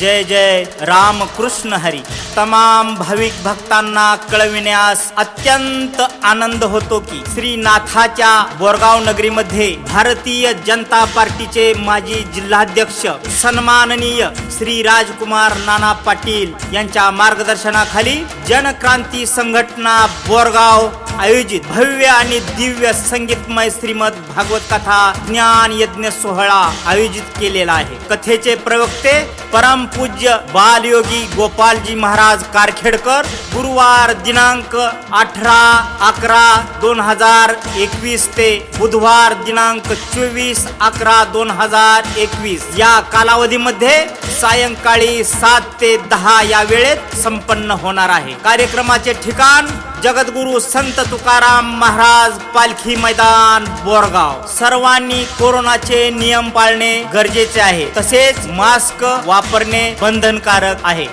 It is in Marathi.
जय जय रामकृष्ण हरी. तमाम भाविक भक्तांना कळविण्यास अत्यंत आनंद होतो की श्रीनाथाच्या बोरगाव नगरीमध्ये भारतीय जनता पार्टीचे माजी जिल्हाध्यक्ष सन्माननीय श्री राजकुमार नाना पाटील यांच्या मार्गदर्शनाखाली जनक्रांती संघटना बोरगाव आयोजित भव्य आणि दिव्य संगीतमय श्रीमद भागवत कथा ज्ञान यज्ञ सोहळा आयोजित केलेला आहे. कथेचे प्रवक्ते परमपूज्य बालयोगी गोपालजी महाराज कारखेडकर गुरुवार दिनांक अठरा अकरा दोन हजार एकवीस ते बुधवार दिनांक चोवीस अकरा दोन हजार एकवीस. या कालावधीमध्ये सायंकाळी सात ते दहा या वेळेत संपन्न होणार आहे. कार्यक्रमाचे ठिकाण जगद्गुरु संत तुकाराम महाराज पालखी मैदान बोरगाव. सर्वांनी कोरोनाचे नियम पाळणे गरजेचे आहे. तसेच मास्क वापरणे बंधनकारक आहे.